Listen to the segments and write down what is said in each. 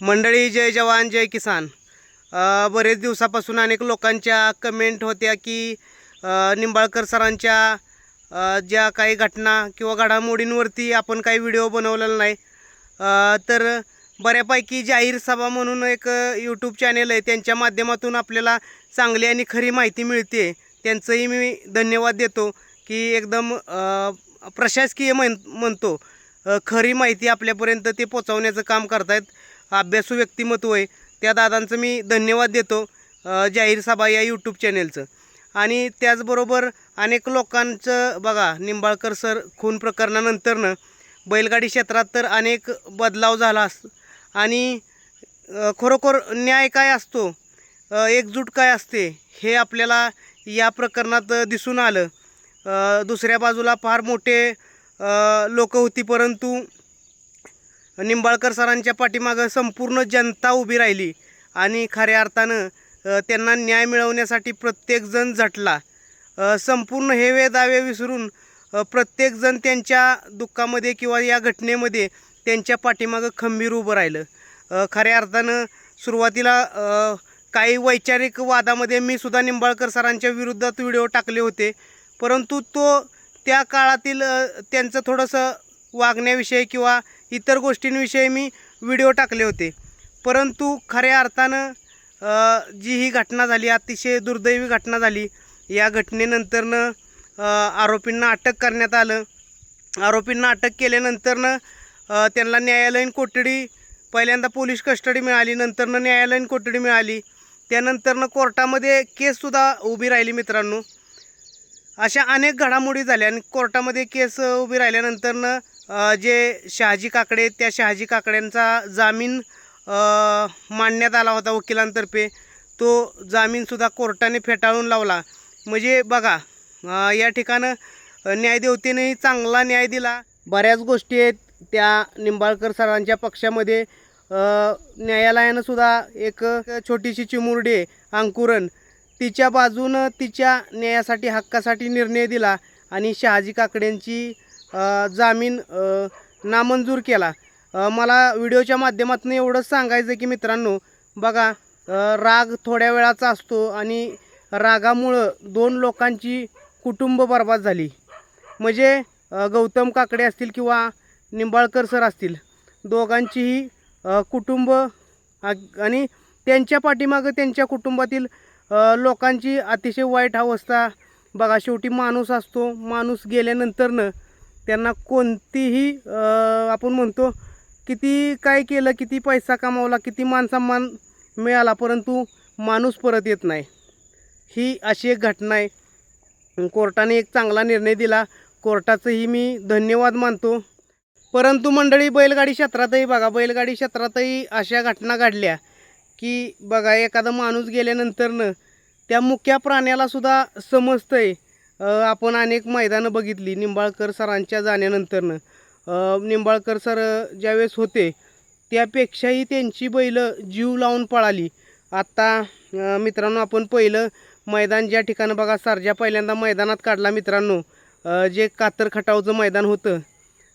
मंडळी जय जवान जय किसान. बरेच दिवसापासून अनेक लोकांच्या कमेंट होत्या की निंबाळकर सरांच्या ज्या काही घटना किंवा घडामोडींवरती आपण काही व्हिडिओ बनवलेला नाही. तर बऱ्यापैकी जाहीर सभा म्हणून एक यूट्यूब चॅनेल आहे. त्यांच्या माध्यमातून आपल्याला चांगली आणि खरी माहिती मिळते. त्यांचंही मी धन्यवाद देतो की एकदम प्रशासकीय म्हण म्हणतो. खरी माहिती आपल्यापर्यंत ते पोचवण्याचं काम करतायत. अभ्यासू व्यक्तिमत्व आहे. त्या दादांचं मी धन्यवाद देतो जाहीर सभा या यूट्यूब चॅनेलचं आणि त्याचबरोबर अनेक लोकांचं बघा निंबाळकर सर खून प्रकरणानंतरनं बैलगाडी क्षेत्रात तर अनेक बदलाव झाला अस आणि खरोखर न्याय काय असतो एकजूट काय असते हे आपल्याला या प्रकरणात दिसून आलं. दुसऱ्या बाजूला फार मोठे लोक होती परंतु निंबाळकर सरांच्या पाठीमागं संपूर्ण जनता उभी राहिली. आणि खऱ्या अर्थानं त्यांना न्याय मिळवण्यासाठी प्रत्येकजण झटला. संपूर्ण हेवे दावे विसरून प्रत्येकजण त्यांच्या दुःखामध्ये किंवा या घटनेमध्ये त्यांच्या पाठीमागं खंबीर उभं राहिलं. खऱ्या अर्थानं सुरुवातीला काही वैचारिक वादामध्ये मी सुद्धा निंबाळकर सरांच्या विरोधात व्हिडिओ टाकले होते. परंतु तो त्या काळातील त्यांचं थोडंसं वागण्याविषयी किंवा इतर गोष्टींविषयी मी व्हिडिओ टाकले होते. परंतु खऱ्या अर्थानं जी ही घटना झाली अतिशय दुर्दैवी घटना झाली. या घटनेनंतरनं आरोपींना अटक करण्यात आलं. आरोपींना अटक केल्यानंतरनं त्यांना न्यायालयीन कोठडी पहिल्यांदा पोलीस कस्टडी मिळाली नंतरनं न्यायालयीन कोठडी मिळाली. त्यानंतरनं कोर्टामध्ये केससुद्धा उभी राहिली मित्रांनो. अशा अनेक घडामोडी झाल्या आणि कोर्टामध्ये केस उभी राहिल्यानंतरनं जे शहाजी काकडे आहेत, त्या शहाजी काकड्यांचा जामीन मांडण्यात आला होता वकिलांतर्फे. तो जामीनसुद्धा कोर्टाने फेटाळून लावला. म्हणजे बघा या ठिकाणं न्यायदेवतेनेही चांगला न्याय दिला. बऱ्याच गोष्टी आहेत त्या निंबाळकर सरांच्या पक्षामध्ये. न्यायालयानंसुद्धा न्यायालयानं सुद्धा एक छोटीशी चिमुरडी आहे, अंकुरन तिच्या बाजूनं तिच्या न्यायासाठी हक्कासाठी निर्णय दिला आणि शहाजी काकड्यांची जामीन नामंजूर केला. मला व्हिडिओच्या माध्यमातून एवढंच सांगायचं की मित्रांनो बघा राग थोड्या वेळाचा असतो आणि रागामुळं दोन लोकांची कुटुंब बर्बाद झाली. म्हणजे गौतम काकडे असतील किंवा निंबाळकर सर असतील दोघांचीही कुटुंब आणि त्यांच्या पाठीमागं त्यांच्या कुटुंबातील लोकांची अतिशय वाईट अवस्था. बघा शेवटी माणूस असतो माणूस गेल्यानंतरनं त्यांना कोणतीही आपण म्हणतो किती काय केलं किती पैसा कमावला किती मानसन्मान मिळाला परंतु माणूस परत येत नाही. ही अशी एक घटना आहे. कोर्टाने एक चांगला निर्णय दिला. कोर्टाचंही मी धन्यवाद मानतो. परंतु मंडळी बैलगाडी क्षेत्रातही बघा बैलगाडी क्षेत्रातही अशा घटना घडल्या की बघा एखादा माणूस गेल्यानंतरनं त्या मुख्या प्राण्यालासुद्धा समजतं आहे आपण अनेक मैदानं बघितली निंबाळकर सरांच्या जाण्यानंतरनं. निंबाळकर सर ज्यावेळेस होते त्यापेक्षाही त्यांची बैलं जीव लावून पळाली. आत्ता मित्रांनो आपण पहिलं मैदान ज्या ठिकाणी बघा सरजा पहिल्यांदा मैदानात काढला मित्रांनो. जे कातर खटावचं मैदान होतं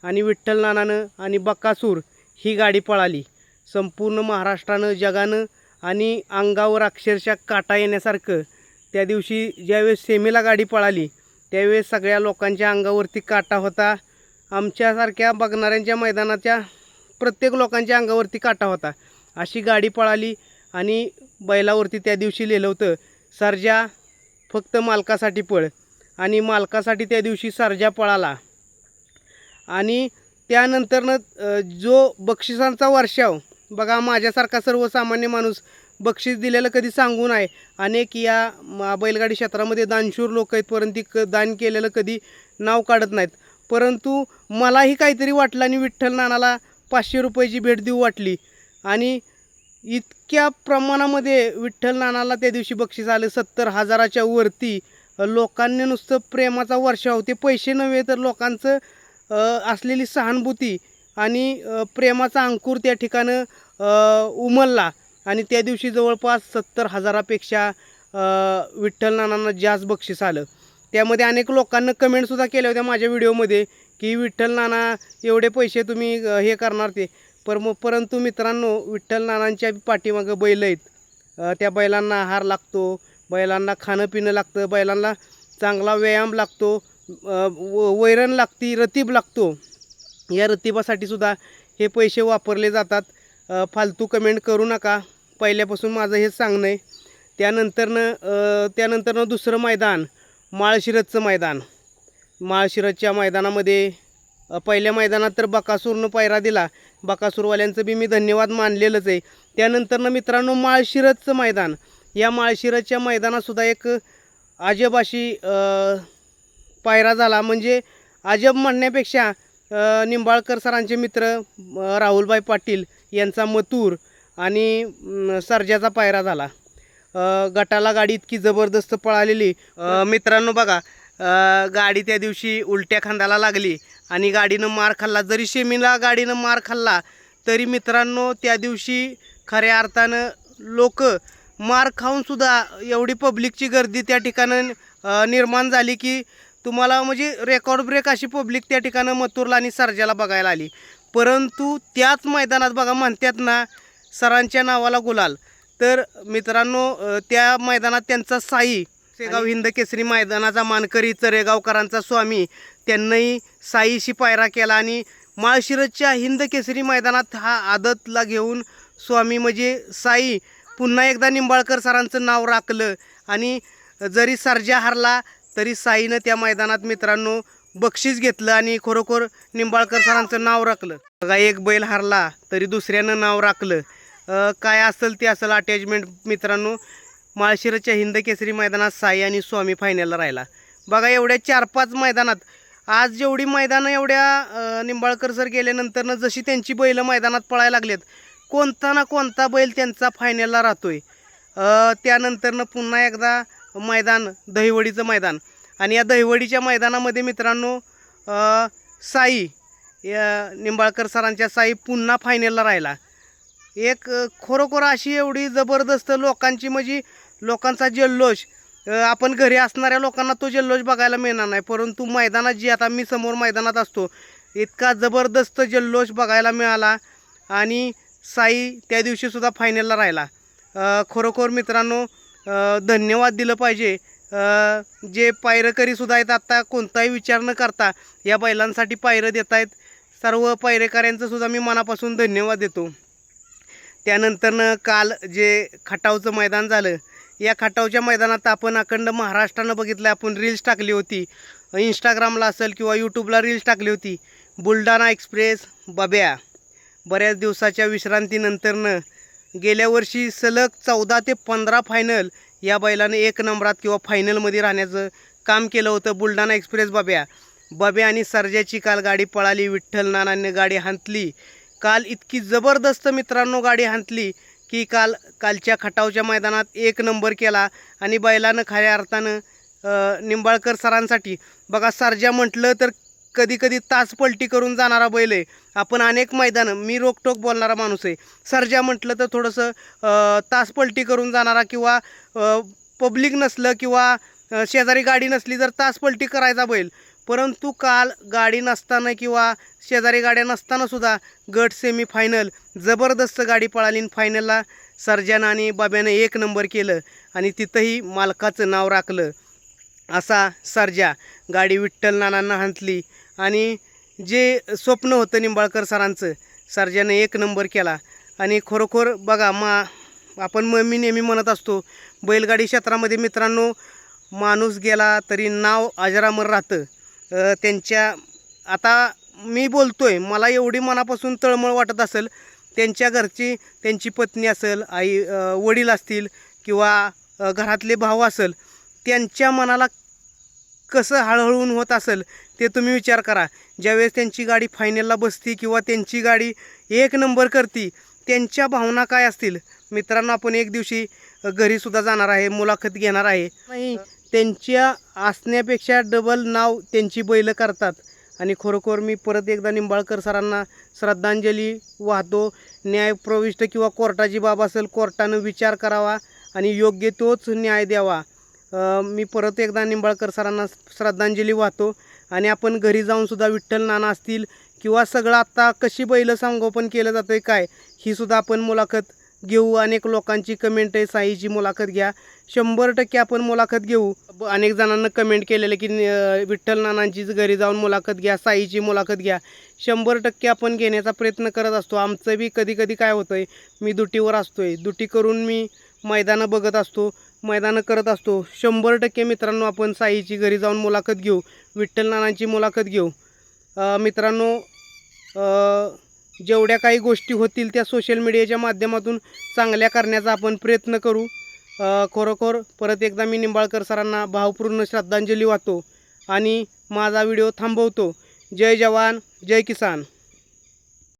आणि विठ्ठल नानानं आणि बक्कासूर ही गाडी पळाली. संपूर्ण महाराष्ट्रानं जगानं आणि अंगावर अक्षरशः काटा येण्यासारखं त्या दिवशी ज्यावेळेस सेमीला गाडी पळाली त्यावेळेस सगळ्या लोकांच्या अंगावरती काटा होता. आमच्यासारख्या बघणाऱ्यांच्या मैदानाच्या प्रत्येक लोकांच्या अंगावरती काटा होता. अशी गाडी पळाली आणि बैलावरती त्या दिवशी लिहिलं होतं सर्जा फक्त मालकासाठी पळ. आणि मालकासाठी त्या दिवशी सर्जा पळाला. आणि त्यानंतरनं जो बक्षिसांचा वर्षाव बघा माझ्यासारखा सर्वसामान्य माणूस बक्षीस दिलेलं कधी सांगू नये अनेक या बैलगाडी क्षेत्रामध्ये दानशूर लोक आहेत परंतु क दान केलेलं कधी नाव काढत नाहीत. परंतु मलाही काहीतरी वाटलं आणि विठ्ठल नानाला पाचशे रुपयाची भेट देऊ वाटली. आणि इतक्या प्रमाणामध्ये विठ्ठल नानाला त्या दिवशी बक्षीस आलं. सत्तर हजाराच्या वरती लोकांनी नुसतं प्रेमाचा वर्षाव ते पैसे नव्हे तर लोकांचं असलेली सहानुभूती आणि प्रेमाचा अंकुर त्या ठिकाणं उमलला. आणि त्या दिवशी जवळपास सत्तर हजारापेक्षा विठ्ठल नानांना जास्त बक्षीस आलं. त्यामध्ये अनेक लोकांना कमेंटसुद्धा केल्या होत्या माझ्या व्हिडिओमध्ये की विठ्ठल नाना एवढे पैसे तुम्ही हे करणार ते. पर परंतु मित्रांनो विठ्ठल नानांच्या पाठीमागं बैल आहेत. त्या बैलांना आहार लागतो बैलांना खाणं पिणं लागतं बैलांना चांगला व्यायाम लागतो व- वैरण लागती रतीब लागतो. या रतिबासाठी सुद्धा हे पैसे वापरले जातात. फालतू कमेंट करू नका. पहिल्यापासून माझं हेच सांगणं आहे. त्यानंतरनं त्यानंतरनं दुसरं मैदान माळशिरसचं मैदान. माळशिरसच्या मैदानामध्ये पहिल्या मैदानात तर बकासूरनं पायरा दिला. बकासूरवाल्यांचं बी मी धन्यवाद मानलेलंच आहे. त्यानंतरनं मित्रांनो माळशिरसचं मैदान. या माळशिरसच्या मैदानातसुद्धा एक अजब अशी पायरा झाला. म्हणजे अजब म्हणण्यापेक्षा निंबाळकर सरांचे मित्र राहुलभाई पाटील यांचा मथुर आणि सर्जाचा पायरा झाला. गटाला गाडी इतकी जबरदस्त पळालेली. मित्रांनो बघा गाडी त्या दिवशी उलट्या खांद्याला लागली आणि गाडीनं मार खाल्ला. जरी शेमीला गाडीनं मार खाल्ला तरी मित्रांनो त्या दिवशी खऱ्या अर्थानं लोक मार खाऊनसुद्धा एवढी पब्लिकची गर्दी त्या ठिकाणं निर्माण झाली की तुम्हाला म्हणजे रेकॉर्ड ब्रेक अशी पब्लिक त्या ठिकाणं मथुरला आणि सर्जाला बघायला आली. परंतु त्याच मैदानात बघा म्हणतात ना सरांच्या नावाला गुलाल. तर मित्रांनो त्या मैदानात त्यांचा साई शेगाव हिंद केसरी मैदानाचा मानकरी चरेगावकरांचा स्वामी त्यांनाही साईशी पायरा केला आणि माळशिरसच्या हिंद केसरी मैदानात हा आदतला घेऊन स्वामी म्हणजे साई पुन्हा एकदा निंबाळकर सरांचं नाव राखलं आणि जरी सर्जा हरला तरी साईनं त्या मैदानात मित्रांनो बक्षीस घेतलं आणि खरोखर निंबाळकर सरांचं नाव राखलं. बघा एक बैल हरला तरी दुसऱ्यानं नाव राखलं. काय असेल ते असेल अटॅचमेंट मित्रांनो. माळशिरच्या हिंद केसरी मैदानात साई आणि स्वामी फायनलला राहिला. बघा एवढ्या चार पाच मैदानात आज जेवढी मैदानं एवढ्या निंबाळकर सर गेल्यानंतरनं जशी त्यांची बैलं मैदानात पळायला लागलेत कोणता ना कोणता बैल त्यांचा फायनलला राहतोय. त्यानंतरनं पुन्हा एकदा मैदान दहिवडीचं मैदान. आणि या दहिवडीच्या मैदानामध्ये मित्रांनो साई या निंबाळकर सरांच्या साई पुन्हा फायनलला राहिला. एक खरोखर अशी एवढी जबरदस्त लोकांची म्हणजे लोकांचा जल्लोष आपण घरी असणाऱ्या लोकांना तो जल्लोष बघायला मिळणार नाही. परंतु मैदानात जी आता मी समोर मैदानात असतो इतका जबरदस्त जल्लोष बघायला मिळाला आणि साई त्या दिवशीसुद्धा फायनलला राहिला. खरोखर मित्रांनो धन्यवाद दिलं पाहिजे. जे पायरेकरीसुद्धा आहेत आत्ता कोणताही विचार न करता या बैलांसाठी पायरं देत आहेत सर्व पायरेकऱ्यांचंसुद्धा मी मनापासून धन्यवाद देतो. त्यानंतरनं काल जे खटावचं मैदान झालं या खटावच्या मैदानात आपण अखंड महाराष्ट्रानं बघितलं आपण रील्स टाकली होती. इंस्टाग्रामला असेल किंवा यूट्यूबला रील्स टाकली होती. बुलढाणा एक्सप्रेस बब्या. बऱ्याच दिवसाच्या विश्रांतीनंतरनं गेल्या वर्षी सलग चौदा ते पंधरा फायनल या बैलाने एक नंबरात किंवा फायनलमध्ये राहण्याचं काम केलं होतं बुलढाणा एक्सप्रेस बब्या. बब्या आणि सर्जाची काल गाडी पळाली विठ्ठल नानांनी गाडी हांतली काल इतकी जबरदस्त मित्रांनो गाडी हांतली की काल कालच्या खटावच्या मैदानात एक नंबर केला आणि बैलानं खऱ्या अर्थानं निंबाळकर सरांसाठी. बघा सर्जा म्हटलं तर कधी कधी तास पलटी करून जाणारा बैल आहे. आपण अनेक मैदानं मी रोकटोक बोलणारा माणूस आहे. सर्जा म्हटलं तर थोडंसं तास पलटी करून जाणारा किंवा पब्लिक नसलं किंवा शेजारी गाडी नसली तर तास पलटी करायचा बैल. परंतु काल गाडी नसताना किंवा शेजारी गाड्या नसतानासुद्धा गट सेमी फायनल जबरदस्त गाडी पळाली आणि फायनलला सर्जन आणि बाब्यानं एक नंबर केलं आणि तिथंही मालकाचं नाव राखलं. असा सर्जा गाडी विठ्ठल नानांना हांतली आणि जे स्वप्न होतं निंबाळकर सरांचं सरजाने एक नंबर केला. आणि खरोखर बघा मा आपण म मी नेहमी म्हणत असतो बैलगाडी क्षेत्रामध्ये मित्रांनो माणूस गेला तरी नाव अजरामर राहतं. त्यांच्या आता मी बोलतो आहे मला एवढी मनापासून तळमळ वाटत असेल त्यांच्या घरची त्यांची पत्नी असेल आई वडील असतील किंवा घरातले भाऊ असेल त्यांच्या मनाला कसं हळहळून होत असेल ते तुम्ही विचार करा. ज्यावेळेस त्यांची गाडी फायनलला बसती किंवा त्यांची गाडी एक नंबर करती त्यांच्या भावना काय असतील? मित्रांनो आपण एक दिवशी घरीसुद्धा जाणार आहे मुलाखत घेणार आहे. नाही. त्यांच्या असण्यापेक्षा डबल नाव त्यांची बैलं करतात. आणि खरोखर मी परत एकदा निंबाळकर सरांना श्रद्धांजली वाहतो. न्यायप्रविष्ट किंवा कोर्टाची बाब असेल कोर्टानं विचार करावा आणि योग्य तोच न्याय द्यावा. मी परत एकदा निंबाळकर सरांना श्रद्धांजली वाहतो आणि आपण घरी जाऊन सुद्धा विठ्ठल नाना असतील किंवा सगळं आत्ता कशी बैलं संगोपन केलं जातं आहे काय ही सुद्धा आपण मुलाखत घेऊ अनेक लोकांची कमेंट आहे साईची मुलाखत घ्या. शंभर टक्के आपण मुलाखत घेऊ. अनेक जणांना कमेंट केलेलं की विठ्ठल नानांचीच घरी जाऊन मुलाखत घ्या साईची मुलाखत घ्या. शंभर टक्के आपण घेण्याचा प्रयत्न करत असतो. आमचं बी कधी कधी काय होतं आहे मी दुटीवर असतो आहे दुटी करून मी मैदानं बघत असतो. मैदानं करत असतो. शंभर टक्के मित्रांनो आपण साईची घरी जाऊन मुलाखत घेऊ. विठ्ठल नानांची मुलाखत घेऊ. मित्रांनो जेवढ्या काही गोष्टी होतील त्या सोशल मीडियाच्या माध्यमातून चांगल्या करण्याचा आपण प्रयत्न करू. खरोखर परत एकदा मी निंबाळकर सरांना भावपूर्ण श्रद्धांजली वाहतो. आणि माझा व्हिडिओ थांबवतो. जय जवान जय किसान.